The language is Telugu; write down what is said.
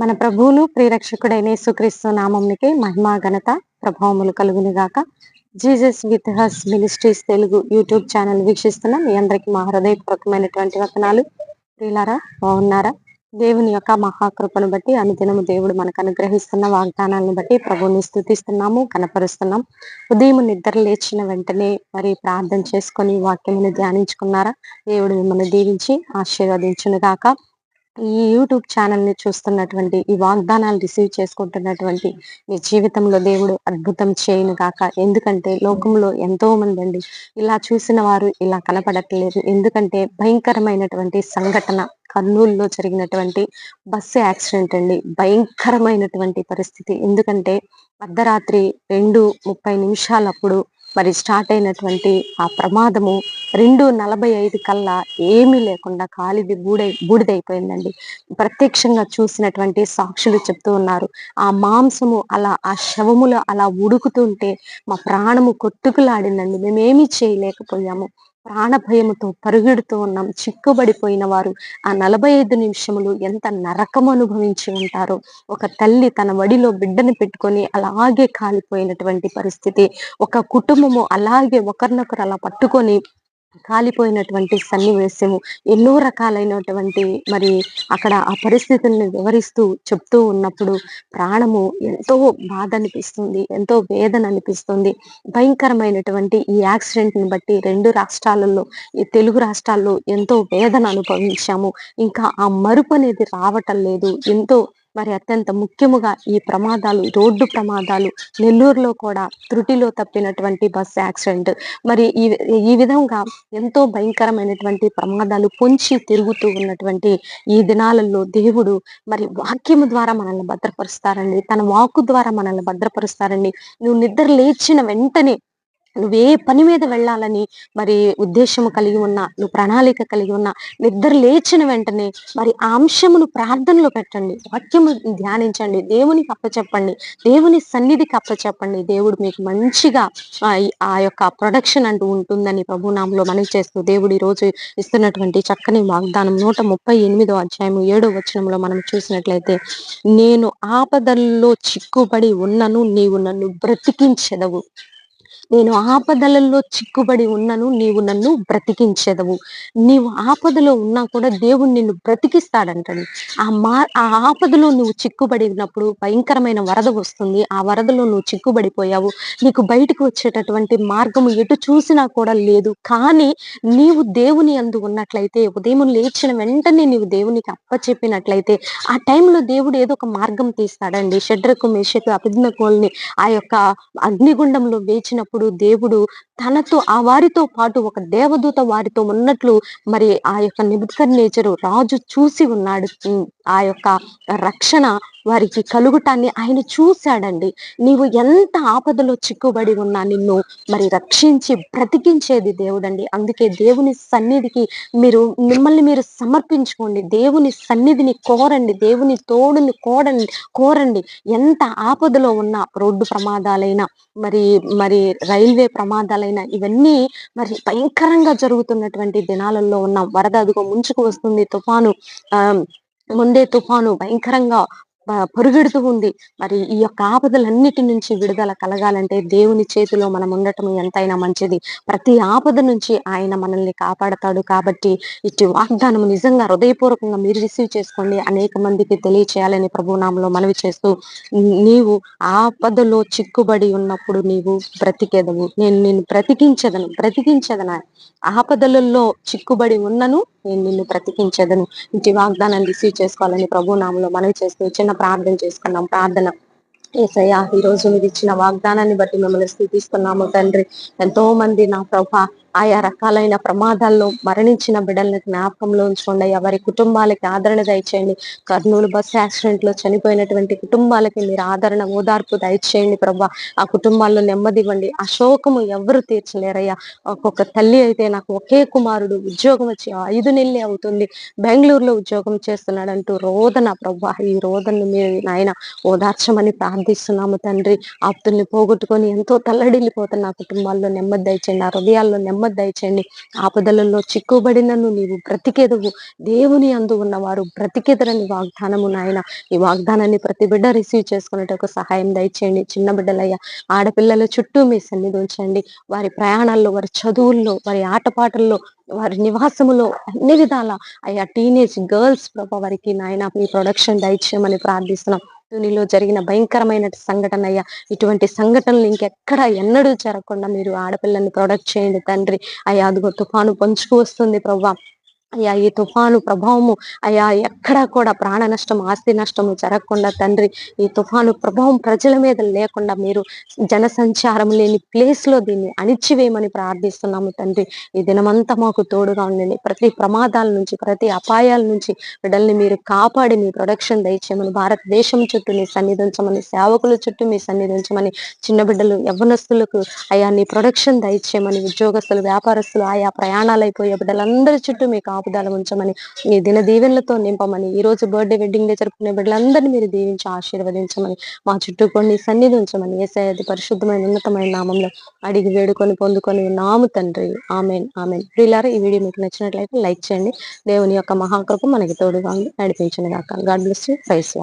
మన ప్రభువును ప్రిరక్షకుడైన యేసుక్రీస్తు నామంనికి మహిమా ఘనత ప్రభావములు కలుగును గాక. Jesus with his ministries Telugu YouTube channel వీక్షిస్తున్న మీ అందరికీ మా హృదయపూర్వకమైనటువంటి వచనాలు ప్రియులారా బాగున్నారా? దేవుని యొక్క మహాకృపను బట్టి అనుదినము దేవుడు మనకు అనుగ్రహిస్తున్న వాగ్దానాలను బట్టి ప్రభువుని స్థుతిస్తున్నాము కనపరుస్తున్నాం. ఉదయం నిద్ర లేచిన వెంటనే మరి ప్రార్థన చేసుకొని వాక్యమును ధ్యానించుకున్నారా? దేవుడు మిమ్మల్ని దీవించి ఆశీర్వదించును గాక. ఈ యూట్యూబ్ ఛానల్ని చూస్తున్నటువంటి ఈ వాగ్దానాలు రిసీవ్ చేసుకుంటున్నటువంటి మీ జీవితంలో దేవుడు అద్భుతం చేయను కాక ఎందుకంటే లోకంలో ఎంతో మంది అండి ఇలా చూసిన వారు ఇలా కనపడట్లేదు. ఎందుకంటే భయంకరమైనటువంటి సంఘటన కర్నూలులో జరిగినటువంటి బస్సు యాక్సిడెంట్ అండి. భయంకరమైనటువంటి పరిస్థితి. ఎందుకంటే అర్ధరాత్రి రెండు ముప్పై నిమిషాలప్పుడు మరి స్టార్ట్ అయినటువంటి ఆ ప్రమాదము రెండు నలభై ఐదు కల్లా ఏమీ లేకుండా కాలిది బూడై బూడిదైపోయిందండి ప్రత్యక్షంగా చూసినటువంటి సాక్షులు చెప్తూ ఉన్నారు. ఆ మాంసము అలా ఆ శవములు అలా ఉడుకుతుంటే మా ప్రాణము కొట్టుకులాడిందండి. మేమేమీ చేయలేకపోయాము. ప్రాణ భయముతో పరుగెడుతూ ఉన్నాం. చిక్కుబడిపోయిన వారు ఆ నలభై ఐదు నిమిషములు ఎంత నరకం అనుభవించి ఉంటారో ఒక తల్లి తన వడిలో బిడ్డని పెట్టుకొని అలాగే కాలిపోయినటువంటి పరిస్థితి ఒక కుటుంబము అలాగే ఒకరినొకరు అలా పట్టుకొని కాలిపోయినటువంటి సన్నివేశము ఎన్నో రకాలైనటువంటి మరి అక్కడ ఆ పరిస్థితుల్ని వివరిస్తూ చెప్తూ ఉన్నప్పుడు ప్రాణము ఎంతో బాధ అనిపిస్తుంది ఎంతో వేదన అనిపిస్తుంది భయంకరమైనటువంటి ఈ యాక్సిడెంట్ని బట్టి రెండు రాష్ట్రాలలో ఈ తెలుగు రాష్ట్రాల్లో ఎంతో వేదన అనుభవించాము. ఇంకా ఆ మరుపు అనేది రావటం లేదు. ఎంతో మరి అత్యంత ముఖ్యముగా ఈ ప్రమాదాలు రోడ్డు ప్రమాదాలు నెల్లూరులో కూడా త్రుటిలో తప్పినటువంటి బస్ యాక్సిడెంట్. మరి ఈ ఈ విధంగా ఎంతో భయంకరమైనటువంటి ప్రమాదాలు పొంచి తిరుగుతూ ఉన్నటువంటి ఈ దినాలలో దేవుడు మరి వాక్యము ద్వారా మనల్ని భద్రపరుస్తారండి. తన వాక్కు ద్వారా మనల్ని భద్రపరుస్తారండి. నువ్వు నిద్ర లేచిన వెంటనే నువ్వే పని మీద వెళ్ళాలని మరి ఉద్దేశము కలిగి ఉన్నా నువ్వు ప్రణాళిక కలిగి ఉన్నా నిద్ర లేచిన వెంటనే మరి ఆ అంశమును ప్రార్థనలో పెట్టండి. వాక్యము ధ్యానించండి. దేవునికి అప్పచెప్పండి దేవుని సన్నిధికి అప్పచెప్పండి దేవుడు మీకు మంచిగా ఆ యొక్క ప్రొడక్షన్ అంటూ ఉంటుందని ప్రభునామంలో మనవి చేస్తూ దేవుడు ఈ రోజు ఇస్తున్నటువంటి చక్కని వాగ్దానం నూట ముప్పై ఎనిమిదో అధ్యాయము ఏడో వచనంలో మనం చూసినట్లయితే నేను ఆపదల్లో చిక్కుబడి ఉన్నను నీవు నన్ను బ్రతికించెదవు. నేను ఆపదలలో చిక్కుబడి ఉన్నను నీవు నన్ను బ్రతికించదవు. నీవు ఆపదలో ఉన్నా కూడా దేవుడు నిన్ను బ్రతికిస్తాడంటండి ఆ మా ఆ ఆపదలో నువ్వు చిక్కుబడి ఉన్నప్పుడు భయంకరమైన వరద వస్తుంది. ఆ వరదలో నువ్వు చిక్కుబడిపోయావు. నీకు బయటకు వచ్చేటటువంటి మార్గం ఎటు చూసినా కూడా లేదు. కానీ నీవు దేవుని అందు ఉన్నట్లయితే ఉదయం లేచిన వెంటనే నీవు దేవునికి అప్పచెప్పినట్లయితే ఆ టైంలో దేవుడు ఏదో ఒక మార్గం తీస్తాడండి. షడ్రకు మేషకు అభిజ్ఞకోల్ని ఆ యొక్క అగ్నిగుండంలో వేచినప్పుడు దేవుడు తనతో ఆ వారితో పాటు ఒక దేవదూత వారితో ఉన్నట్లు మరి ఆ యొక్క నిబుకర్ నేచరు రాజు చూసి ఉన్నాడు. ఆ యొక్క రక్షణ వారికి కలుగుటాన్ని ఆయన చూశాడండి. నీవు ఎంత ఆపదలో చిక్కుబడి ఉన్నా నిన్ను మరి రక్షించి బ్రతికించేది దేవుడండి. అందుకే దేవుని సన్నిధికి మీరు మిమ్మల్ని మీరు సమర్పించుకోండి. దేవుని సన్నిధిని కోరండి. దేవుని తోడుని కోడండి కోరండి. ఎంత ఆపదలో ఉన్న రోడ్డు ప్రమాదాలైనా మరి మరి రైల్వే ప్రమాదాలైనా ఇవన్నీ మరి భయంకరంగా జరుగుతున్నటువంటి దినాలలో ఉన్నాం. వరద అదుగో ముంచుకు వస్తుంది. తుఫాను ఆ ముందే తుఫాను భయంకరంగా పొరుగెడుతూ ఉంది మరి ఈ యొక్క ఆపదలన్నిటి నుంచి విడుదల కలగాలంటే దేవుని చేతిలో మనం ఉండటం ఎంతైనా మంచిది. ప్రతి ఆపద నుంచి ఆయన మనల్ని కాపాడతాడు కాబట్టి ఇటు వాగ్దానం నిజంగా హృదయపూర్వకంగా మీరు రిసీవ్ చేసుకోండి. అనేక మందికి తెలియచేయాలని ప్రభునామంలో మనవి చేస్తూ నీవు ఆపదలో చిక్కుబడి ఉన్నప్పుడు నీవు బ్రతికేదవు. నేను నిన్ను బ్రతికించదను బ్రతికించదన. ఆపదలలో చిక్కుబడి ఉన్నను నేను నిన్ను బ్రతికించదను. ఇటు వాగ్దానాన్ని రిసీవ్ చేసుకోవాలని ప్రభునామంలో మనవి చేస్తూ చిన్న ప్రార్థన చేసుకున్నాం ప్రార్థన. ఏసయ్యా ఈ రోజు మీరు ఇచ్చిన వాగ్దానాన్ని బట్టి మిమ్మల్ని స్థితిస్తున్నాము తండ్రి. ఎంతో మంది నా ప్రభ ఆయా రకాలైన ప్రమాదాల్లో మరణించిన బిడ్డలను జ్ఞాపకంలో ఉంచుకోండి. అయ్యా వారి కుటుంబాలకి ఆదరణ దయచేయండి. కర్నూలు బస్ యాక్సిడెంట్లో చనిపోయినటువంటి కుటుంబాలకి మీరు ఆదరణ ఓదార్పు దయచేయండి ప్రభా. ఆ కుటుంబాల్లో నెమ్మది ఇవ్వండి. ఆ శోకము ఎవరు తీర్చలేరయ్యా. ఒక్కొక్క తల్లి అయితే నాకు ఒకే కుమారుడు ఉద్యోగం వచ్చి ఐదు నెలలే అవుతుంది. బెంగళూరులో ఉద్యోగం చేస్తున్నాడంటూ రోదన ప్రభా ఈ రోదనను మీరు నాయన ఓదార్చమని ప్రార్థన ప్రార్థిస్తున్నాము తండ్రి. ఆప్తుల్ని పోగొట్టుకొని ఎంతో తల్లడిల్లిపోతున్న కుటుంబాల్లో నెమ్మది దయచేయండి. ఆ హృదయాల్లో నెమ్మది దయచేయండి. ఆపదలలో చిక్కుబడినను నీవు బ్రతికెదవు. దేవుని అందు ఉన్నవారు బ్రతికెదరని వాగ్దానము నాయన. ఈ వాగ్దానాన్ని ప్రతి బిడ్డ రిసీవ్ చేసుకునేటకు సహాయం దయచేయండి. చిన్న బిడ్డలయ్యా ఆడపిల్లల చుట్టూ మీ సన్నిధి ఉంచండి. వారి ప్రయాణాల్లో వారి చదువుల్లో వారి ఆటపాటల్లో వారి నివాసములో అన్ని విధాల. అయ్యా టీనేజ్ గర్ల్స్ ప్రభా వారికి నాయన మీ ప్రొడక్షన్ దయచేయమని ప్రార్థిస్తున్నాం. నీలో జరిగిన భయంకరమైన సంఘటన అయ్యా. ఇటువంటి సంఘటనలు ఇంకెక్కడ ఎన్నడూ జరగకుండా మీరు ఆడపిల్లల్ని ప్రొడక్ట్ చేయండి తండ్రి. అయ్యా అదిగో తుఫాను పంచుకు వస్తుంది ప్రవ్వా. అయ్యా ఈ తుఫాను ప్రభావము అయ్యా ఎక్కడా కూడా ప్రాణ నష్టం ఆస్తి నష్టము జరగకుండా తండ్రి ఈ తుఫాను ప్రభావం ప్రజల మీద లేకుండా మీరు జనసంచారం లేని ప్లేస్లో దీన్ని అణిచివేయమని ప్రార్థిస్తున్నాము తండ్రి. ఈ దినమంతా మాకు తోడుగా ఉండండి. ప్రతి ప్రమాదాల నుంచి ప్రతి అపాయాల నుంచి బిడ్డల్ని మీరు కాపాడి మీ ప్రొడక్షన్ దయచేయమని భారతదేశం చుట్టూ మీ సన్నిధించమని సేవకుల చుట్టూ మీ సన్నిధించమని చిన్న బిడ్డలు యవ్వనస్తులకు అయా నీ ప్రొడక్షన్ దయచేయమని ఉద్యోగస్తులు వ్యాపారస్తులు ఆయా ప్రయాణాలు అయిపోయే బిడ్డలందరి చుట్టూ మీకు కాపుదల ఉంచమని మీ దిన దీవెనలతో నింపమని ఈ రోజు బర్త్డే వెడ్డింగ్ డే జరుపుకునే బిడ్డలందరినీ మీరు దీవించి ఆశీర్వదించమని మా చుట్టూ కొన్ని సన్నిధి ఉంచమని ఏసఐది పరిశుద్ధమైన ఉన్నతమైన నామంలో అడిగి వేడుకొని పొందుకొని నాము తండ్రి. Amen amen. ప్రియులారా ఈ వీడియో మీకు నచ్చినట్లయితే లైక్ చేయండి. దేవుని యొక్క మహాకృప మనకి తోడుగా నడిపించిన గాక గాడ్ బ్లెస్ యూ. ప్రైస్